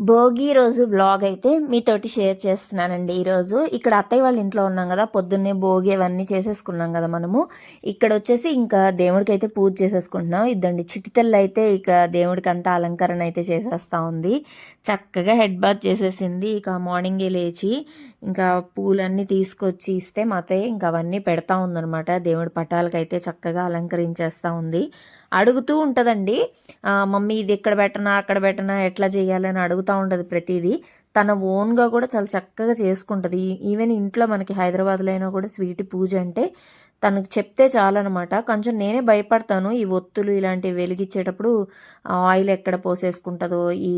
భోగి రోజు బ్లాగ్ అయితే మీతోటి షేర్ చేస్తున్నానండి. ఈరోజు ఇక్కడ అత్తయ్య వాళ్ళ ఇంట్లో ఉన్నాం కదా పొద్దున్నే భోగి అవన్నీ చేసేసుకున్నాం కదా మనము. ఇక్కడ వచ్చేసి ఇంకా దేవుడికి అయితే పూజ చేసేసుకుంటున్నాం. ఇద్దండి చిటితల్లి అయితే ఇక దేవుడికి అంతా అలంకరణ అయితే చేసేస్తా ఉంది. చక్కగా హెడ్ బాత్ చేసేసింది. ఇక మార్నింగే లేచి ఇంకా పూలన్నీ తీసుకొచ్చి ఇస్తే మా అత్తయ్య ఇంకా అవన్నీ పెడతా ఉందనమాట దేవుడి పటాలకైతే చక్కగా అలంకరించేస్తూ ఉంది. అడుగుతూ ఉంటుందండి. మమ్మీ ఇది ఇక్కడ పెట్టనా అక్కడ పెట్టనా ఎట్లా చేయాలని అడుగుతూ ఉంటుంది ప్రతిదీ. తన ఓన్గా కూడా చాలా చక్కగా చేసుకుంటుంది. ఈవెన్ ఇంట్లో మనకి హైదరాబాద్లో అయినా కూడా స్వీట్ పూజ అంటే తనకు చెప్తే చాలన్నమాట కొంచెం నేనే భయపడతాను. ఈ ఒత్తులు ఇలాంటివి వెలిగించేటప్పుడు ఆయిల్ ఎక్కడ పోసేసుకుంటుందో ఈ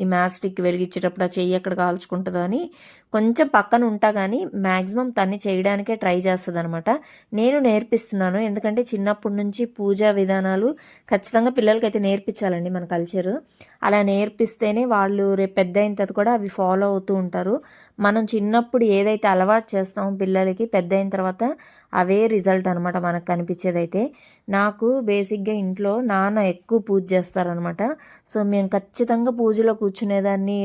ఈ మ్యాచ్ స్టిక్ వెలిగించేటప్పుడు ఆ చెయ్యి ఎక్కడ కాల్చుకుంటుందో అని కొంచెం పక్కన ఉంటా కానీ మ్యాక్సిమం తన్ని చేయడానికే ట్రై చేస్తుంది అనమాట నేను నేర్పిస్తున్నాను. ఎందుకంటే చిన్నప్పటి నుంచి పూజా విధానాలు ఖచ్చితంగా పిల్లలకి అయితే నేర్పించాలండి మన కల్చరు. అలా నేర్పిస్తేనే వాళ్ళు రేపు పెద్ద అయిన తర్వాత కూడా అవి ఫాలో అవుతూ ఉంటారు. మనం చిన్నప్పుడు ఏదైతే అలవాటు చేస్తామో పిల్లలకి పెద్ద అయిన తర్వాత అవే రిజల్ట్ అనమాట మనకు కనిపించేదైతే. నాకు బేసిక్గా ఇంట్లో నాన్న ఎక్కువ పూజ చేస్తారనమాట సో మేము ఖచ్చితంగా పూజలో కూర్చునేదాన్ని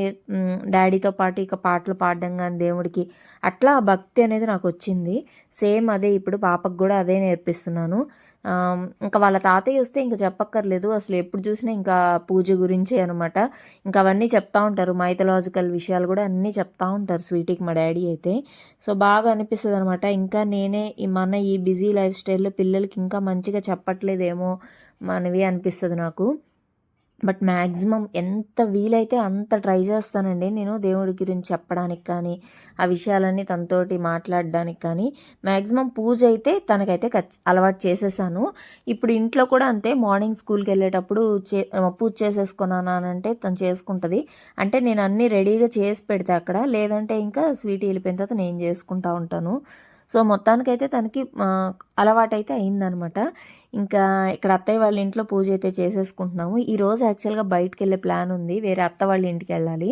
డాడీతో పాటు ఇక పాటలు పాడడం కానీ దేవుడికి అట్లా ఆ భక్తి అనేది నాకు వచ్చింది. సేమ్ అదే ఇప్పుడు పాపకు కూడా అదే నేర్పిస్తున్నాను. ఇంకా వాళ్ళ తాతయ్య వస్తే ఇంకా చెప్పక్కర్లేదు. అసలు ఎప్పుడు చూసినా ఇంకా పూజ గురించే అనమాట ఇంకా అవన్నీ చెప్తా ఉంటారు. మైథలాజికల్ విషయాలు కూడా అన్నీ చెప్తా ఉంటారు స్వీటీకి మా డాడీ అయితే. సో బాగా అనిపిస్తుంది అనమాట ఇంకా నేనే ఈ మన ఈ బిజీ లైఫ్ స్టైల్లో పిల్లలకి ఇంకా మంచిగా చెప్పట్లేదేమో మనవి అనిపిస్తుంది నాకు. బట్ మ్యాక్సిమం ఎంత వీలైతే అంత ట్రై చేస్తానండి నేను దేవుడి గురించి చెప్పడానికి కానీ ఆ విషయాలన్నీ తనతోటి మాట్లాడడానికి కానీ. మ్యాక్సిమం పూజ అయితే తనకైతే ఖచ్చి అలవాటు చేసేసాను. ఇప్పుడు ఇంట్లో కూడా అంతే మార్నింగ్ స్కూల్కి వెళ్ళేటప్పుడు చే పూజ చేసేసుకున్నాను అని అంటే తను చేసుకుంటుంది. అంటే నేను అన్నీ రెడీగా చేసి పెడితే అక్కడ లేదంటే ఇంకా స్వీట్ వెళ్ళిపోయిన తర్వాత నేను చేసుకుంటా ఉంటాను. సో మొత్తానికైతే తనకి అలవాటైతే అయిందనమాట. ఇంకా ఇక్కడ అత్తయ్య వాళ్ళ ఇంట్లో పూజ అయితే చేసేసుకుంటున్నాము. ఈ రోజు యాక్చువల్గా బయటకు వెళ్ళే ప్లాన్ ఉంది. వేరే అత్త వాళ్ళ ఇంటికి వెళ్ళాలి.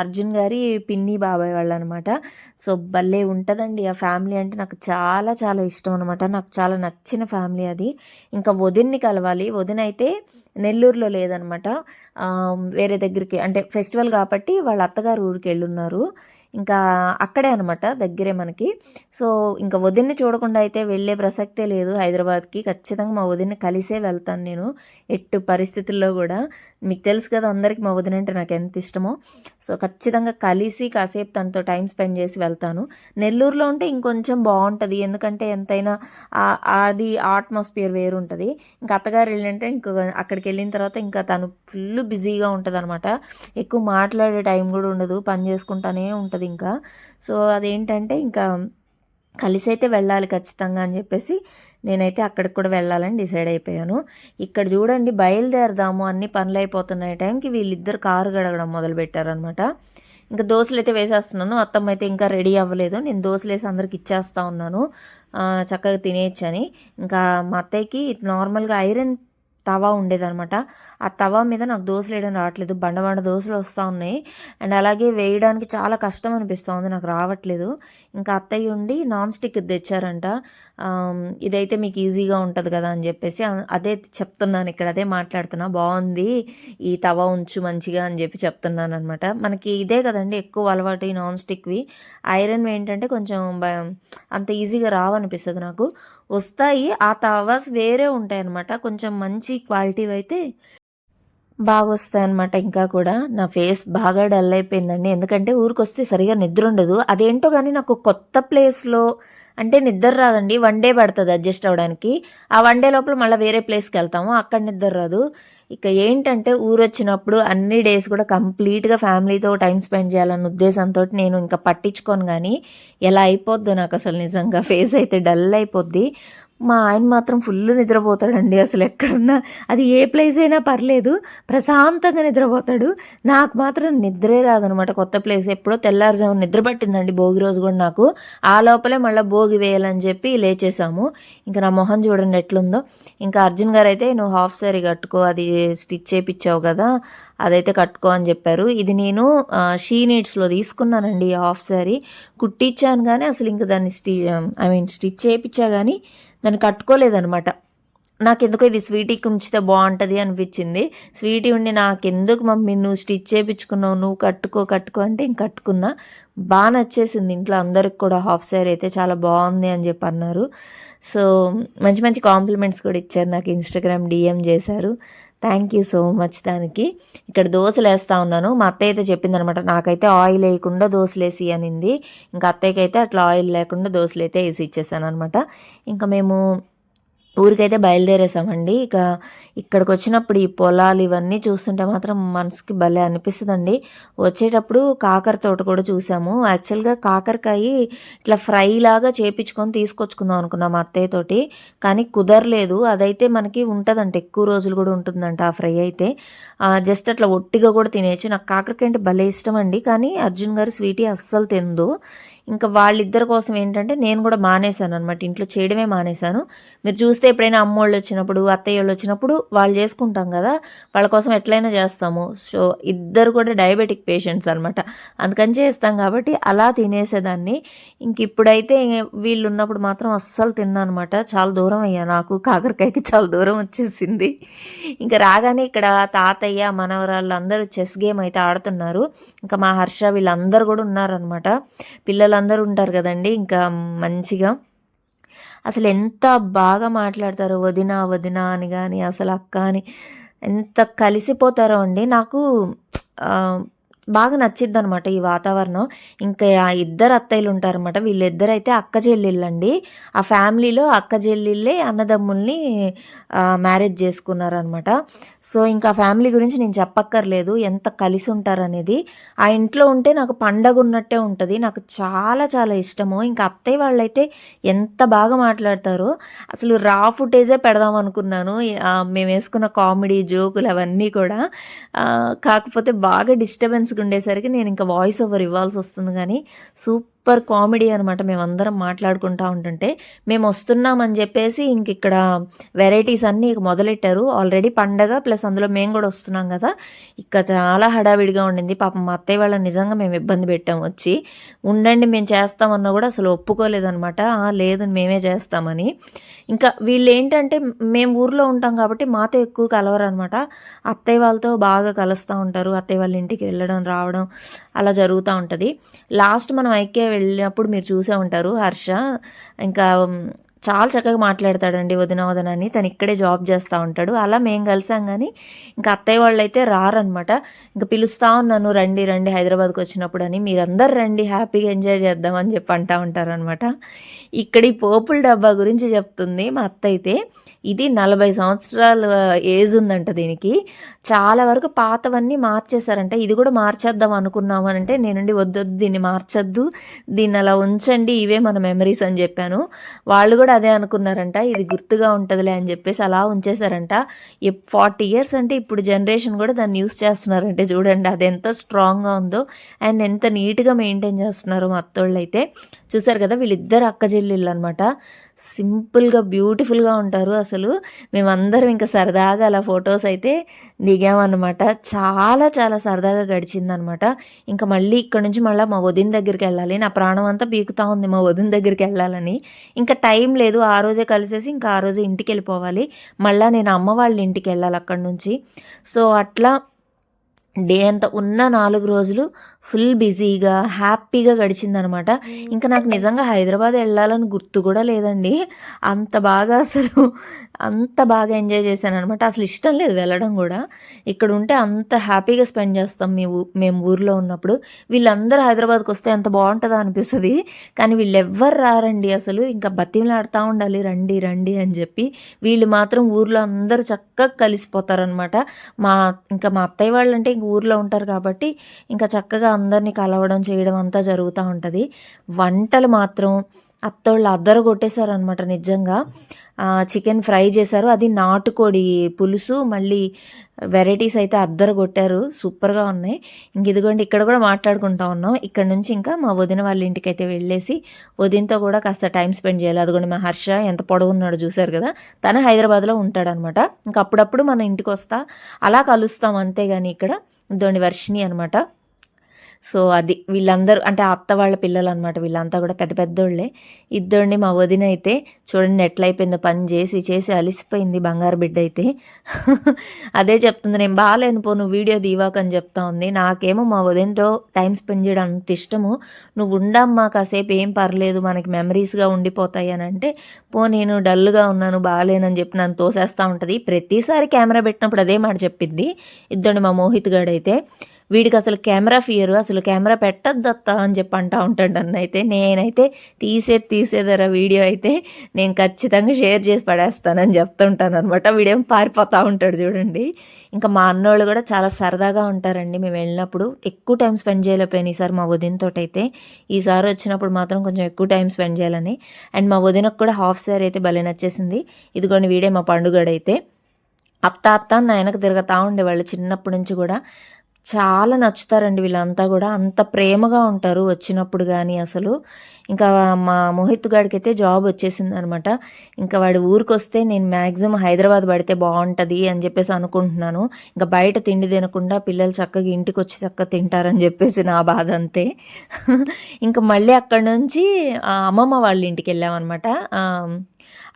అర్జున్ గారి పిన్ని బాబాయ్ వాళ్ళు అనమాట సో భలే ఉంటుందండి. ఆ ఫ్యామిలీ అంటే నాకు చాలా చాలా ఇష్టం అనమాట. నాకు చాలా నచ్చిన ఫ్యామిలీ అది. ఇంకా వదిన్ని కలవాలి. వదిన అయితే నెల్లూరులో లేదనమాట. వేరే దగ్గరికి అంటే ఫెస్టివల్ కాబట్టి వాళ్ళ అత్తగారు ఊరికి వెళ్ళున్నారు. ఇంకా అక్కడే అనమాట దగ్గరే మనకి. సో ఇంకా వదిన్ని చూడకుండా అయితే వెళ్ళే ప్రసక్తే లేదు హైదరాబాద్కి. ఖచ్చితంగా మా వదిన్ని కలిసే వెళ్తాను నేను. ఎట్టు పరిస్థితుల్లో కూడా మీకు తెలుసు కదా అందరికి మా వదిన అంటే నాకు ఎంత ఇష్టమో. సో ఖచ్చితంగా కలిసి కాసేపు తనతో టైం స్పెండ్ చేసి వెళ్తాను. నెల్లూరులో ఉంటే ఇంకొంచెం బాగుంటుంది. ఎందుకంటే ఎంతైనా అది ఆట్మాస్ఫియర్ వేరు ఉంటుంది ఇంకా అత్తగారు వెళ్ళింటే ఇంకా అక్కడికి వెళ్ళిన తర్వాత ఇంకా తను ఫుల్ బిజీగా ఉంటుంది అనమాట ఎక్కువ మాట్లాడే టైం కూడా ఉండదు. పని చేసుకుంటానే ఉంటుంది ఇంకా. సో అదేంటంటే ఇంకా కలిసి అయితే వెళ్ళాలి ఖచ్చితంగా అని చెప్పేసి నేనైతే అక్కడికి కూడా వెళ్ళాలని డిసైడ్ అయిపోయాను. ఇక్కడ చూడండి బయలుదేరదాము అన్ని పనులు అయిపోతున్నాయి టైంకి వీళ్ళిద్దరు కారు గడగడం మొదలు పెట్టారనమాట ఇంకా దోశలు అయితే వేసేస్తున్నాను అత్తమ్మ అయితే ఇంకా రెడీ అవ్వలేదు. నేను దోశలు వేసి అందరికి ఇచ్చేస్తా ఉన్నాను. చక్కగా తినేయచ్చని. ఇంకా మా అత్తయ్యకి నార్మల్గా ఐరన్ తవా ఉండేదనమాట ఆ తవా మీద నాకు దోశలు వేయడం రావట్లేదు. బండ బండ దోశలు వస్తూ ఉన్నాయి. అండ్ అలాగే వేయడానికి చాలా కష్టం అనిపిస్తుంది. నాకు రావట్లేదు. ఇంకా అత్తయ్య ఉండి నాన్ స్టిక్ తెచ్చారంట. ఇదైతే మీకు ఈజీగా ఉంటుంది కదా అని చెప్పేసి అదే చెప్తున్నాను ఇక్కడ. అదే మాట్లాడుతున్నా. బాగుంది. ఈ తవా ఉంచు మంచిగా అని చెప్పి చెప్తున్నాను అనమాట మనకి ఇదే కదండి ఎక్కువ అలవాటు ఈ నాన్ స్టిక్వి. ఐరన్ ఏంటంటే కొంచెం అంత ఈజీగా రావనిపిస్తుంది నాకు. వస్తాయి. ఆ తవాస్ వేరే ఉంటాయి అనమాట కొంచెం మంచి క్వాలిటీ అయితే బాగా వస్తాయి అనమాట ఇంకా కూడా. నా ఫేస్ బాగా డల్ అయిపోయిందండి. ఎందుకంటే ఊరికొస్తే సరిగా నిద్ర ఉండదు. అదేంటో కానీ నాకు కొత్త ప్లేస్లో అంటే నిద్ర రాదండి. వన్ డే పడుతుంది అడ్జస్ట్ అవ్వడానికి ఆ వన్ డే లోపల మళ్ళీ వేరే ప్లేస్కి వెళ్తాము. అక్కడ నిద్ర రాదు. ఇక ఏంటంటే ఊరు వచ్చినప్పుడు అన్ని డేస్ కూడా కంప్లీట్గా ఫ్యామిలీతో టైం స్పెండ్ చేయాలన్న ఉద్దేశంతో నేను ఇంకా పట్టించుకోను కానీ ఎలా అయిపోద్దో నాకు అసలు నిజంగా ఫేస్ అయితే డల్ అయిపోద్ది. మా ఆయన మాత్రం ఫుల్ నిద్రపోతాడండి అసలు ఎక్కడున్నా. అది ఏ ప్లేస్ అయినా పర్లేదు ప్రశాంతంగా నిద్రపోతాడు. నాకు మాత్రం నిద్రే రాదనమాట కొత్త ప్లేస్. ఎప్పుడో తెల్లారుజాము నిద్ర పట్టిందండి భోగి రోజు కూడా నాకు. ఆ లోపలే మళ్ళీ భోగి వేయాలని చెప్పి లేచేసాము ఇంకా నా మొహం చూడండి ఎట్లుందో. ఇంకా అర్జున్ గారు అయితే నువ్వు హాఫ్ సారీ కట్టుకో అది స్టిచ్ చేయించావు కదా అదైతే కట్టుకో అని చెప్పారు. ఇది నేను షీ నీడ్స్లో తీసుకున్నానండి హాఫ్ సారీ. కుట్టించాను కానీ అసలు ఇంకా దాన్ని స్టి ఐ మీన్ స్టిచ్ చేయించా కానీ దాన్ని కట్టుకోలేదనమాట నాకెందుకో ఇది స్వీటీకి ఉంచితే బాగుంటుంది అనిపించింది. స్వీటీ ఉండి నాకెందుకు మమ్మీ నువ్వు స్టిచ్ చేయించుకున్నావు నువ్వు కట్టుకో కట్టుకో అంటే ఇంక కట్టుకున్నా. బాగా నచ్చేసింది ఇంట్లో అందరికి కూడా. హాఫ్ సారీ అయితే చాలా బాగుంది అని చెప్పి అన్నారు. సో మంచి మంచి కాంప్లిమెంట్స్ కూడా ఇచ్చారు. నాకు ఇన్స్టాగ్రామ్ డిఎం చేశారు. థ్యాంక్ యూ సో మచ్ దానికి ఇక్కడ దోశలు వేస్తూ ఉన్నాను. మా అత్తయ్య అయితే చెప్పిందనమాట నాకైతే ఆయిల్ వేయకుండా దోశలు వేసి అనింది. ఇంకా అత్తయ్యకి అయితే అట్లా ఆయిల్ లేకుండా దోశలు అయితే వేసి ఇచ్చేసాను అనమాట ఇంకా మేము ఊరికైతే బయలుదేరేసామండి. ఇక ఇక్కడికి వచ్చినప్పుడు ఈ పొలాలు ఇవన్నీ చూస్తుంటే మాత్రం మనసుకి భలే అనిపిస్తుందండి. వచ్చేటప్పుడు కాకర తోట కూడా చూసాము. యాక్చువల్గా కాకరకాయ ఇట్లా ఫ్రై లాగా చేపించుకొని తీసుకొచ్చుకుందాం అనుకున్నాం మా అత్తయ్యతోటి కానీ కుదరలేదు. అదైతే మనకి ఉంటుందంట. ఎక్కువ రోజులు కూడా ఉంటుందంట ఆ ఫ్రై అయితే. జస్ట్ అట్లా ఒట్టిగా కూడా తినేయచ్చు. నాకు కాకరకాయ అంటే భలే ఇష్టం అండి. కానీ అర్జున్ గారు స్వీటీ అస్సలు తిందు ఇంకా వాళ్ళిద్దరి కోసం ఏంటంటే నేను కూడా మానేశాను అనమాట ఇంట్లో చేయడమే మానేశాను. మీరు చూస్తే ఎప్పుడైనా అమ్మోళ్ళు వచ్చినప్పుడు అత్తయ్య వాళ్ళు వచ్చినప్పుడు వాళ్ళు చేసుకుంటాం కదా. వాళ్ళ కోసం ఎట్లయినా చేస్తాము. సో ఇద్దరు కూడా డయాబెటిక్ పేషెంట్స్ అనమాట అందుకని చేస్తాం కాబట్టి అలా తినేసేదాన్ని. ఇంక ఇప్పుడైతే వీళ్ళు ఉన్నప్పుడు మాత్రం అస్సలు తిన్నానమాట చాలా దూరం అయ్యా నాకు. కాకరకాయకి చాలా దూరం వచ్చేసింది. ఇంకా రాగానే ఇక్కడ తాతయ్య మనవరాళ్ళు అందరూ చెస్ గేమ్ అయితే ఆడుతున్నారు. ఇంకా మా హర్ష వీళ్ళందరూ కూడా ఉన్నారనమాట పిల్లలందరూ ఉంటారు కదండి ఇంకా మంచిగా. అసలు ఎంత బాగా మాట్లాడతారో వదిన వదిన అని కానీ అసలు అక్క అని ఎంత కలిసిపోతారో అండి. నాకు బాగా నచ్చిద్ది అనమాట ఈ వాతావరణం. ఇంకా ఆ ఇద్దరు అత్తయ్యలు ఉంటారనమాట వీళ్ళిద్దరు అయితే అక్క చెల్లెళ్ళండి. ఆ ఫ్యామిలీలో అక్క చెల్లెళ్ళే అన్నదమ్ముల్ని మ్యారేజ్ చేసుకున్నారనమాట. సో ఇంకా ఫ్యామిలీ గురించి నేను చెప్పక్కర్లేదు. ఎంత కలిసి ఉంటారనేది ఆ ఇంట్లో ఉంటే నాకు పండగ ఉన్నట్టే ఉంటుంది. నాకు చాలా చాలా ఇష్టము. ఇంకా అత్తయ్య వాళ్ళైతే ఎంత బాగా మాట్లాడతారో. అసలు రా ఫుటేజే పెడదాం అనుకున్నాను మేము వేసుకున్న కామెడీ జోకులు అవన్నీ కూడా. కాకపోతే బాగా డిస్టర్బెన్స్గా ఉండేసరికి నేను ఇంకా వాయిస్ ఓవర్ ఇవ్వాల్సి వస్తుంది కానీ సూప్ సూపర్ కామెడీ అనమాట మేమందరం మాట్లాడుకుంటా ఉంటుంటే మేము వస్తున్నామని చెప్పేసి ఇంక ఇక్కడ వెరైటీస్ అన్నీ మొదలెట్టారు. ఆల్రెడీ పండగ ప్లస్ అందులో మేము కూడా వస్తున్నాం కదా. ఇక్కడ చాలా హడావిడిగా ఉండింది. పాపం మా అత్తయ్య వాళ్ళని నిజంగా మేము ఇబ్బంది పెట్టాం వచ్చి. ఉండండి మేము చేస్తామన్నా కూడా అసలు ఒప్పుకోలేదనమాట లేదు మేమే చేస్తామని. ఇంకా వీళ్ళు ఏంటంటే మేము ఊర్లో ఉంటాం కాబట్టి మాతో ఎక్కువ కలవరు అనమాట అత్తయ్య వాళ్ళతో బాగా కలుస్తూ ఉంటారు. అత్తయ్య వాళ్ళ ఇంటికి వెళ్ళడం రావడం అలా జరుగుతూ ఉంటుంది. లాస్ట్ మనం ఐక్య వెళ్ళినప్పుడు మీరు చూసే ఉంటారు హర్ష. ఇంకా చాలా చక్కగా మాట్లాడతాడండి వదిన వదనని తను ఇక్కడే జాబ్ చేస్తూ ఉంటాడు. అలా మేము కలిసాం కానీ ఇంకా అత్తయ్య వాళ్ళు అయితే రారనమాట ఇంకా పిలుస్తూ ఉన్నాను రండి రండి హైదరాబాద్కి వచ్చినప్పుడు అని మీరందరు రండి హ్యాపీగా ఎంజాయ్ చేద్దామని చెప్పి అంటూ ఉంటారనమాట ఇక్కడ ఈ పోపుల డబ్బా గురించి చెప్తుంది మా అత్త అయితే ఇది నలభై సంవత్సరాల ఏజ్ ఉందంట దీనికి. చాలా వరకు పాతవన్నీ మార్చేశారంట. ఇది కూడా మార్చేద్దాం అనుకున్నాము అంటే నేనండి వద్దొద్దు దీన్ని మార్చొద్దు. దీన్ని అలా ఉంచండి ఇవే మన మెమరీస్ అని చెప్పాను. వాళ్ళు కూడా అదే అనుకున్నారంట. ఇది గుర్తుగా ఉంటుందిలే అని చెప్పేసి అలా ఉంచేశారంట. ఫార్టీ ఇయర్స్ అంటే ఇప్పుడు జనరేషన్ కూడా దాన్ని యూస్ చేస్తున్నారంటే చూడండి అది ఎంత స్ట్రాంగ్గా ఉందో. అండ్ ఎంత నీట్గా మెయింటైన్ చేస్తున్నారు మా అత్తోళ్ళు అయితే చూసారు కదా వీళ్ళిద్దరు అక్క చెల్లెళ్ళు అనమాట సింపుల్గా బ్యూటిఫుల్గా ఉంటారు అసలు. మేమందరం ఇంకా సరదాగా అలా ఫొటోస్ అయితే దిగామన్నమాట. చాలా చాలా సరదాగా గడిచిందనమాట ఇంకా మళ్ళీ ఇక్కడ నుంచి మళ్ళీ మా వదిన దగ్గరికి వెళ్ళాలి. నా ప్రాణం అంతా పీకుతా ఉంది మా వదిన దగ్గరికి వెళ్ళాలని. ఇంకా టైం లేదు. ఆ రోజే కలిసేసి ఇంకా ఆ రోజే ఇంటికి వెళ్ళిపోవాలి. మళ్ళీ నేను అమ్మ వాళ్ళ ఇంటికి వెళ్ళాలి అక్కడి నుంచి. సో అట్లా డే అంతా ఉన్న నాలుగు రోజులు ఫుల్ బిజీగా హ్యాపీగా గడిచిందనమాట. ఇంకా నాకు నిజంగా హైదరాబాద్ వెళ్ళాలని గుర్తు కూడా లేదండి. అంత బాగా అసలు అంత బాగా ఎంజాయ్ చేశాను అనమాట అసలు ఇష్టం లేదు వెళ్ళడం కూడా. ఇక్కడ ఉంటే అంత హ్యాపీగా స్పెండ్ చేస్తాం మేము మేము ఊర్లో ఉన్నప్పుడు. వీళ్ళందరూ హైదరాబాద్కి వస్తే ఎంత బాగుంటుందో అనిపిస్తుంది. కానీ వీళ్ళు ఎవ్వరు రారండి అసలు. ఇంకా బతిమలాడుతూ ఉండాలి రండి రండి అని చెప్పి వీళ్ళు మాత్రం ఊర్లో అందరూ చక్కగా కలిసిపోతారనమాట. మా ఇంకా మా అత్తయ్య వాళ్ళు అంటే ఇంక ఊర్లో ఉంటారు కాబట్టి ఇంకా చక్కగా అందరినీ కలవడం చేయడం అంతా జరుగుతూ ఉంటుంది. వంటలు మాత్రం అత్తోళ్ళు అద్దరు కొట్టేశారనమాట నిజంగా. చికెన్ ఫ్రై చేశారు. అది నాటుకోడి పులుసు మళ్ళీ వెరైటీస్ అయితే అద్దరు కొట్టారు. సూపర్గా ఉన్నాయి. ఇంక ఇదిగోండి ఇక్కడ కూడా మాట్లాడుకుంటా ఉన్నాం. ఇక్కడ నుంచి ఇంకా మా వదిన వాళ్ళ ఇంటికి అయితే వెళ్ళేసి వదినతో కూడా కాస్త టైం స్పెండ్ చేయాలి. అదిగోండి మా హర్ష ఎంత పొడవున్నాడు చూశారు కదా? తను హైదరాబాద్లో ఉంటాడనమాట ఇంకా అప్పుడప్పుడు మన ఇంటికి వస్తా అలా కలుస్తాం అంతేగాని ఇక్కడ. ఇదోండి వర్షిని అనమాట సో అది వీళ్ళందరూ అంటే అత్త వాళ్ళ పిల్లలు అనమాట వీళ్ళంతా కూడా పెద్ద పెద్దోళ్ళే. ఇద్దరిని మా వదిన అయితే చూడండి ఎట్లయిపోయిందో పని చేసి చేసి అలిసిపోయింది బంగారు బిడ్డ అయితే. అదే చెప్తుంది నేను బాగాలేను పో నువ్వు వీడియో దీవాకని చెప్తా ఉంది. నాకేమో మా వదినతో టైం స్పెండ్ చేయడం అంత ఇష్టము. నువ్వు ఉండమ్మా కాసేపు ఏం పర్లేదు మనకి మెమరీస్గా ఉండిపోతాయి అని అంటే పో నేను డల్గా ఉన్నాను బాగాలేనని చెప్పి నన్ను తోసేస్తూ ఉంటుంది. ప్రతిసారి కెమెరా పెట్టినప్పుడు అదే మాట చెప్పింది. ఇద్దరు మా మోహిత్ గాడైతే వీడికి అసలు కెమెరా ఫియరు అసలు కెమెరా పెట్టద్దత్తా అని చెప్పి అంటా ఉంటాడు నన్ను. అయితే నేనైతే తీసేది తీసేదరా వీడియో అయితే నేను ఖచ్చితంగా షేర్ చేసి పడేస్తానని చెప్తుంటాను అనమాట వీడేం పారిపోతూ ఉంటాడు చూడండి. ఇంకా మా అన్నోళ్ళు కూడా చాలా సరదాగా ఉంటారండి. మేము వెళ్ళినప్పుడు ఎక్కువ టైం స్పెండ్ చేయలేకపోయాను ఈసారి మా వదినతో అయితే ఈసారి వచ్చినప్పుడు మాత్రం కొంచెం ఎక్కువ టైం స్పెండ్ చేయాలని. అండ్ మా వదినకు కూడా హాఫ్ సారీ అయితే భలే నచ్చేసింది. ఇదిగోండి వీడే మా పండుగడైతే. అత్త అత్త నాయనకు ఆయనకు తిరుగుతూ ఉండేవాళ్ళు చిన్నప్పటి నుంచి కూడా. చాలా నచ్చుతారండి వీళ్ళంతా కూడా. అంత ప్రేమగా ఉంటారు వచ్చినప్పుడు కానీ అసలు. ఇంకా మా మోహిత్ గాడికి అయితే జాబ్ వచ్చేసింది అనమాట ఇంకా వాడి ఊరికి వస్తే నేను మ్యాక్సిమం హైదరాబాద్ పడితే బాగుంటుంది అని చెప్పేసి అనుకుంటున్నాను. ఇంకా బయట తిండి తినకుండా పిల్లలు చక్కగా ఇంటికి వచ్చి చక్కగా తింటారని చెప్పేసి నా బాధ అంతే ఇంకా మళ్ళీ అక్కడ నుంచి అమ్మమ్మ వాళ్ళ ఇంటికి వెళ్ళామన్నమాట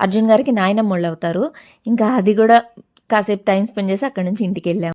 అర్జున్ గారికి నాయనమ్మ వాళ్ళు అవుతారు. ఇంకా అది కూడా కాసేపు టైం స్పెండ్ చేసి అక్కడ నుంచి ఇంటికి వెళ్ళాము